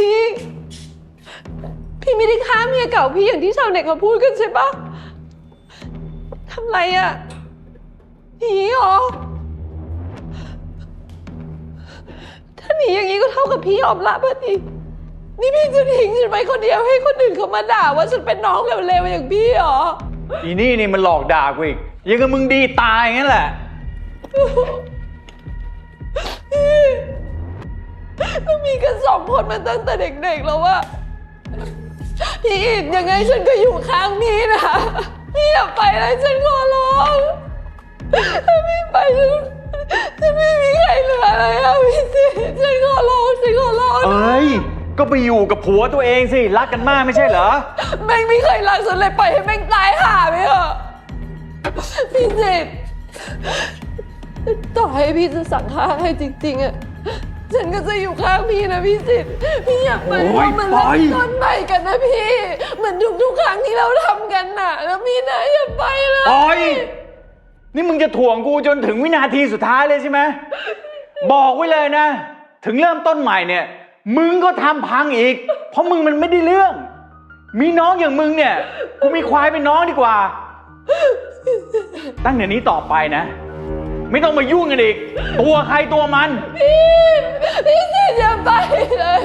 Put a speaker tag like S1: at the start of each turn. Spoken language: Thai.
S1: พี่ พี่ไม่ได้ฆ่าเมียเก่าพี่อย่างที่ชาวเน็ตเขาพูดกันใช่ปะทำไรอะ่ะหนีเหรอ ถ้าหนีอย่างนี้ก็เท่ากับพี่ยอมรับอะดินี่พี่จะทิ้งฉันไปคนเดียวให้คนอื่นเขามาด่าว่าฉันเป็นน้องเร็วๆอย่างพี่เหรอ
S2: อีนี่นี่มันหลอกด่ากูอีก ยังกับมึงดีตายงั้นแหละ
S1: ก็มีกันสองคนมาตั้งแต่เด็กๆแล้วว่าพี่อิดยังไงฉันก็อยู่ข้างพี่นะพี่อย่าไปเลยฉันขอร้องถ้าพี่ไปฉันจะไม่มีใครเหลือเลยอะพี่สิฉันขอร้องฉันขอร้อง
S2: เอ้ย ก็ไปอยู่กับผัวตัวเองสิ รักกันมากไม่ใช่เหรอ
S1: แม่งไม่เคยรักฉันเลยปล่อยให้แม่งตายห่าไปเถอะพี่สิต่อให้พี่จะสั่งฆ่าให้จริงๆอะ ฉันก็จะอยู่ข้างพี่นะพี่สิทธิ์พี่อยากไป
S2: โอ้ย
S1: เรามัน
S2: ปล่
S1: เริ่
S2: อย
S1: มต้นใหม่กันนะพี่ เหมือนทุกๆครั้งที่เราทำกันน่ะ แล้วพี่นะอย่าไปเลย
S2: โอ้ยนี่มึงจะถ่วงกูจนถึงวินาทีสุดท้ายเลยใช่ไหม บอกไว้เลยนะ ถึงเริ่มต้นใหม่เนี่ย มึงก็ทำพังอีก เพราะมึงมันไม่ได้เรื่อง มีน้องอย่างมึงเนี่ย กูมีควายเป็นน้องดีกว่า ตั้งแต่นี้ต่อไปนะ ไม่ต้องมายุ่งกันอีก ตัวใครตัวมัน
S1: พี่ พี่สิทธิ์อย่าไปเลย